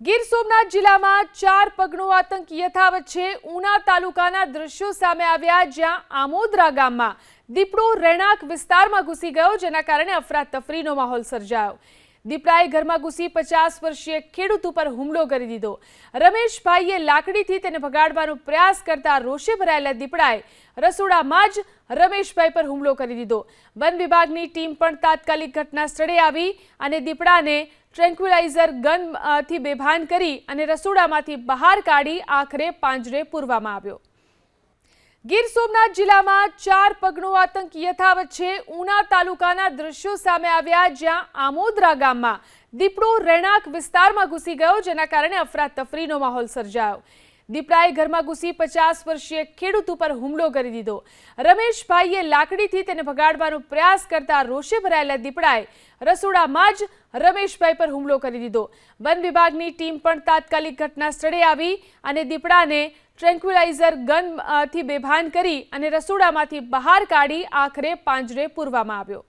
ગીર સોમનાથ જિલ્લામાં ચાર પગનો આતંક યથાવત છે. ઉના તાલુકાના દ્રશ્યો સામે આવ્યા જ્યાં આમોદરા ગામમાં દીપડો રહેણાંક વિસ્તારમાં ઘૂસી ગયો, જેના કારણે અફરાતફરીનો માહોલ સર્જાયો. દીપડાએ ઘરમાં ઘૂસી પચાસ વર્ષીય ખેડૂત ઉપર હુમલો કરી દીધો. રમેશભાઈએ લાકડીથી તેને ભગાડવાનો પ્રયાસ કરતા રોષે ભરાયેલા દીપડાએ રસોડામાં જ રમેશભાઈ પર હુમલો કરી દીધો. વન વિભાગની ટીમ પણ તાત્કાલિક ઘટના સ્થળે આવી અને દીપડાને ટ્રેન્ક્યુલાઇઝર ગનથી બેભાન કરી અને રસોડામાંથી બહાર કાઢી આખરે પાંજરે પૂરવામાં આવ્યો. ગીર સોમનાથ જિલ્લામાં ચાર પગનો આતંક યથાવત છે ઉના તાલુકાના દ્રશ્યો સામે આવ્યા જ્યાં આમોદરા ગામમાં દીપડો રહેણાંક વિસ્તારમાં ઘૂસી ગયો, જેના કારણે અફરાતફરીનો માહોલ સર્જાયો. દીપડાએ ઘરમાં ઘૂસી પચાસ વર્ષીય ખેડૂત ઉપર હુમલો કરી દીધો. રમેશભાઈએ લાકડીથી તેને ભગાડવાનો પ્રયાસ કરતા રોષે ભરાયેલા દીપડાએ રસોડામાં જ રમેશભાઈ પર હુમલો કરી દીધો. વન વિભાગની ટીમ પણ તાત્કાલિક ઘટના સ્થળે આવી અને દીપડાને ટ્રેન્ક્યુલાઇઝર ગનથી બેભાન કરી અને રસોડામાંથી બહાર કાઢી આખરે પાંજરે પૂરવામાં આવ્યો.